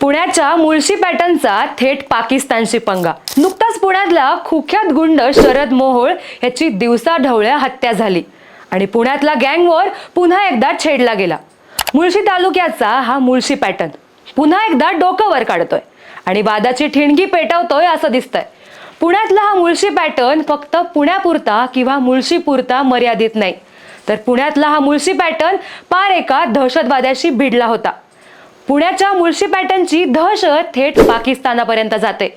पुण्याच्या मुळशी पॅटर्नचा थेट पाकिस्तानशी पंगा. नुकताच पुण्यातला कुख्यात गुंड शरद मोहोळ याची दिवसा ढवळ्या हत्या झाली. आणि पुण्यातला गँगवॉर पुन्हा एकदा छेडला गेला. मुळशी तालुक्याचा हा मुळशी पॅटर्न पुन्हा एकदा डोकं वर काढतोय आणि वादाची ठिणगी पेटवतोय असं दिसतंय. पुण्यातला हा मुळशी पॅटर्न फक्त पुण्यापुरता किंवा मुळशीपुरता मर्यादित नाही. तर पुण्यातला हा मुळशी पॅटर्न पार एका दहशतवाद्याशी भिडला होता. पुण्याच्या मुळशी पॅटर्नची दहशत थेट पाकिस्तानापर्यंत जाते.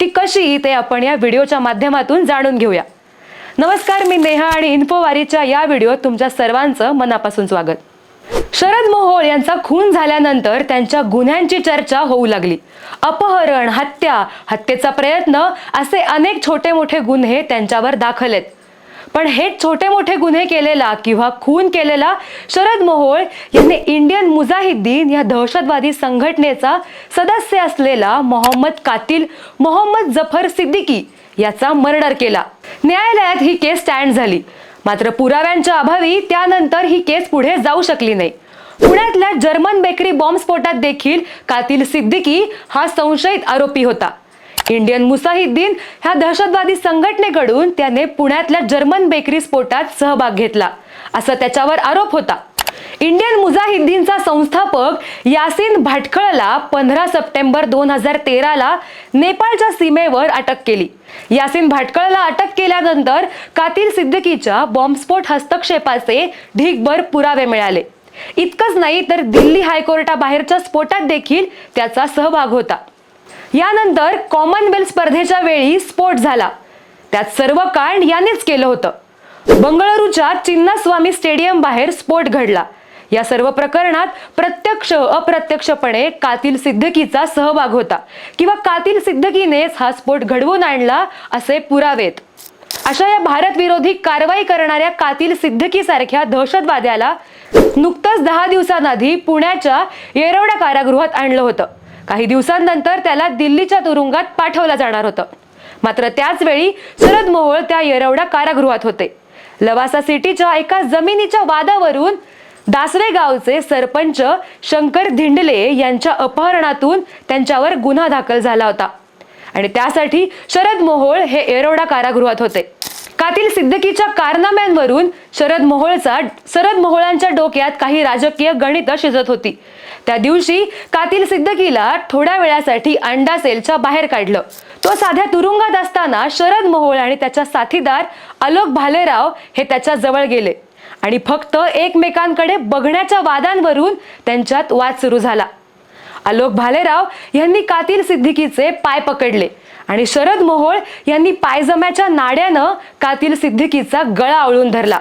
ती कशी ते आपण या व्हिडिओच्या माध्यमातून जाणून घेऊया. नमस्कार मी नेहा आणि इन्फोवारीच्या या व्हिडिओत तुमच्या सर्वांचं मनापासून स्वागत. शरद मोहोळ यांचा खून झाल्यानंतर त्यांच्या गुन्ह्यांची चर्चा होऊ लागली. अपहरण हत्या हत्येचा प्रयत्न असे अनेक छोटे मोठे गुन्हे त्यांच्यावर दाखल आहेत. पण हे छोटे मोठे गुन्हे केलेला किंवा खून केलेला शरद मोहोळ यांनी इंडियन मुजाहिद्दीन या दहशतवादी संघटनेचा सदस्य असलेला मोहम्मद कातील मोहम्मद जफर सिद्दीकी याचा मर्डर केला. न्यायालयात ही केस स्टँड झाली. मात्र पुराव्यांच्या अभावी त्यानंतर ही केस पुढे जाऊ शकली नाही. पुण्यातल्या जर्मन बेकरी बॉम्बस्फोटात देखील कातील सिद्दीकी हा संशयित आरोपी होता. इंडियन मुसाहिद्दीन ह्या दहशतवादी संघटनेकडून त्याने पुण्यातल्या जर्मन बेकरी स्फोटात सहभाग घेतला. असा त्याच्यावर आरोप होता. इंडियन मुजाहिद्दीनचा संस्थापक यासिन भाटखळला पंधरा सप्टेंबर दोन हजार तेराला नेपाळच्या सीमेवर अटक केली. यासिन भाटकळला अटक केल्यानंतर कातील सिद्दीकीच्या बॉम्बस्फोट हस्तक्षेपाचे ढीगभर पुरावे मिळाले. इतकंच नाही तर दिल्ली हायकोर्टाबाहेरच्या स्फोटात देखील त्याचा सहभाग होता. यानंतर कॉमनवेल्थ स्पर्धेच्या वेळी स्फोट झाला. त्यात सर्व कांड यानेच केलं होतं. बंगळुरूच्या चिन्नास्वामी स्टेडियम बाहेर स्फोट घडला. या सर्व प्रकरणात प्रत्यक्ष अप्रत्यक्षपणे कातील सिद्दकीचा सहभाग होता किंवा कातील सिद्दकीनेच हा स्फोट घडवून आणला असे पुरावेत. अशा या भारत विरोधी कारवाई करणाऱ्या कातील सिद्दकी सारख्या दहशतवाद्याला नुकतंच दहा दिवसांआधी पुण्याच्या येरवडा कारागृहात आणलं होतं. काही दिवसांनंतर त्याला दिल्लीच्या तुरुंगात पाठवलं जाणार होतं. मात्र त्याचवेळी शरद मोहोळ त्या येरवडा कारागृहात होते. लवासा सिटीच्या एका जमिनीच्या वादावरून दासरे गावचे सरपंच शंकर धिंडले यांच्या अपहरणातून त्यांच्यावर गुन्हा दाखल झाला होता. आणि त्यासाठी शरद मोहोळ हे येरवडा कारागृहात होते. कातील सिद्दकीच्या कारनाम्यांवरून शरद मोहोळचा शरद मोहोळांच्या डोक्यात काही राजकीय गणित शिजत होती. त्या दिवशी कातील सिद्दकीला थोड्या वेळासाठी अंडा सेलच्या बाहेर काढलं. तो साध्या तुरुंगात असताना शरद मोहोळ आणि त्याच्या साथीदार आलोक भालेराव हे त्याच्याजवळ गेले आणि फक्त एकमेकांकडे बघण्याच्या वादांवरून त्यांच्यात वाद सुरू झाला. आलोक भालेराव यांनी कातील सिद्दीकीचे पाय पकडले. आणि शरद मोहोळ यांनी पायजम्याच्या नाड्यानं कातील सिद्दीकीचा गळा आवळून धरला.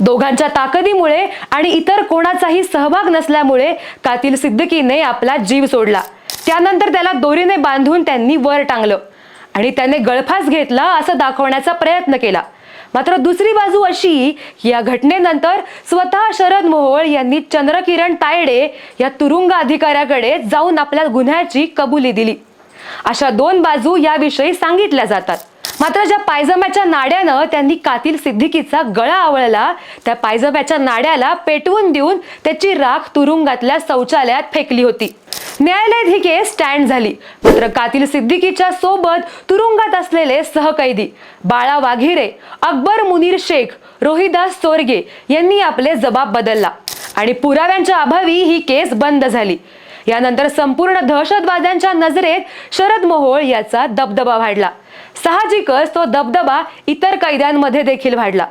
दोघांच्या ताकदीमुळे आणि इतर कोणाचाही सहभाग नसल्यामुळे कातील सिद्दीकीने आपला जीव सोडला. त्यानंतर त्याला दोरीने बांधून त्यांनी वर टांगलं आणि त्याने गळफास घेतला असं दाखवण्याचा प्रयत्न केला. मात्र दुसरी बाजू अशी या घटनेनंतर स्वतः शरद मोहोळ यांनी चंद्रकिरण तायडे या तुरुंग अधिकाऱ्याकडे जाऊन आपल्या गुन्ह्याची कबुली दिली. अशा दोन बाजू याविषयी सांगितल्या जातात. मात्र ज्या पायजम्याच्या नाड्यानं त्यांनी कातील सिद्धिकीचा गळा आवळला त्या पायजम्याच्या नाड्याला पेटवून देऊन त्याची राख तुरुंगातल्या शौचालयात फेकली होती. न्यायालयात ही केस स्टँड झाली. मात्र कातील सिद्दीकीच्या सोबत तुरुंगात असलेले सहकैदी बाळा वाघिरे अकबर मुनीर शेख रोहिदास चोरगे यांनी आपले जबाब बदलला आणि पुराव्यांच्या अभावी ही केस बंद झाली. यानंतर संपूर्ण दहशतवाद्यांच्या नजरेत शरद मोहोळ याचा दबदबा वाढला. साहजिकच तो दबदबा इतर कैद्यांमध्ये देखील वाढला.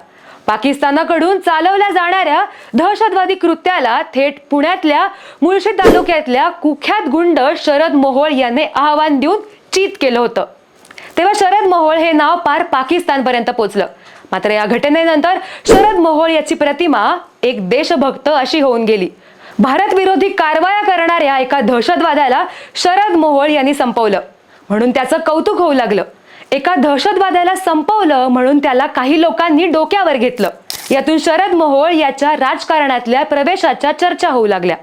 पाकिस्तानाकडून चालवल्या जाणाऱ्या दहशतवादी कृत्याला थेट पुण्यातल्या मुळशी तालुक्यातल्या कुख्यात गुंड शरद मोहोळ याने आव्हान देऊन चीत केलं होतं. तेव्हा शरद मोहोळ हे नाव पार पाकिस्तानपर्यंत पोहोचलं मात्र या घटनेनंतर शरद मोहोळ याची प्रतिमा एक देशभक्त अशी होऊन गेली. भारत विरोधी कारवाया करणाऱ्या एका दहशतवाद्याला शरद मोहोळ यांनी संपवलं. म्हणून त्याचं कौतुक होऊ लागलं. एका दहशतवाद्याला संपवलं म्हणून त्याला काही लोकांनी डोक्यावर घेतलं. यातून शरद मोहोळ याच्या राजकारणातल्या प्रवेशाच्या चर्चा होऊ लागल्या.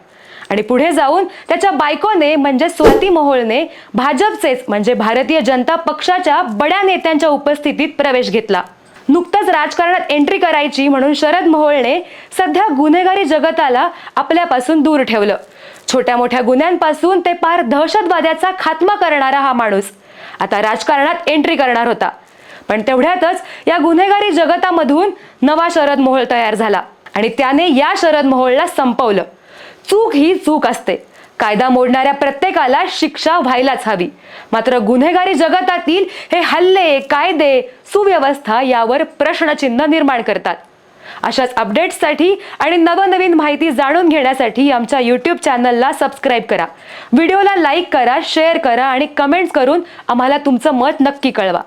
आणि पुढे जाऊन त्याच्या बायकोने म्हणजे स्वाती मोहोळने भाजपचेच म्हणजे भारतीय जनता पक्षाच्या बड्या नेत्यांच्या उपस्थितीत प्रवेश घेतला. नुकतंच राजकारणात एंट्री करायची म्हणून शरद मोहोळने सध्या गुन्हेगारी जगताला आपल्यापासून दूर ठेवलं. छोट्या मोठ्या गुन्ह्यांपासून ते पार दहशतवाद्याचा खात्मा करणारा हा माणूस आता राजकारणात एंट्री करणार होता. पण तेवढ्यातच या गुन्हेगारी जगतामधून नवा शरद मोहोळ तयार झाला आणि त्याने या शरद मोहोळला संपवलं. चूक ही चूक असते. कायदा मोडणाऱ्या प्रत्येकाला शिक्षा व्हायलाच हवी. मात्र गुन्हेगारी जगतातील हे हल्ले कायदे सुव्यवस्था यावर प्रश्नचिन्ह निर्माण करतात. अशाच अपडेट्ससाठी आणि नवनवीन माहिती जाणून घेण्यासाठी आमच्या यूट्यूब चॅनलला सबस्क्राईब करा. व्हिडिओला लाईक करा शेअर करा आणि कमेंट्स करून आम्हाला तुमचं मत नक्की कळवा.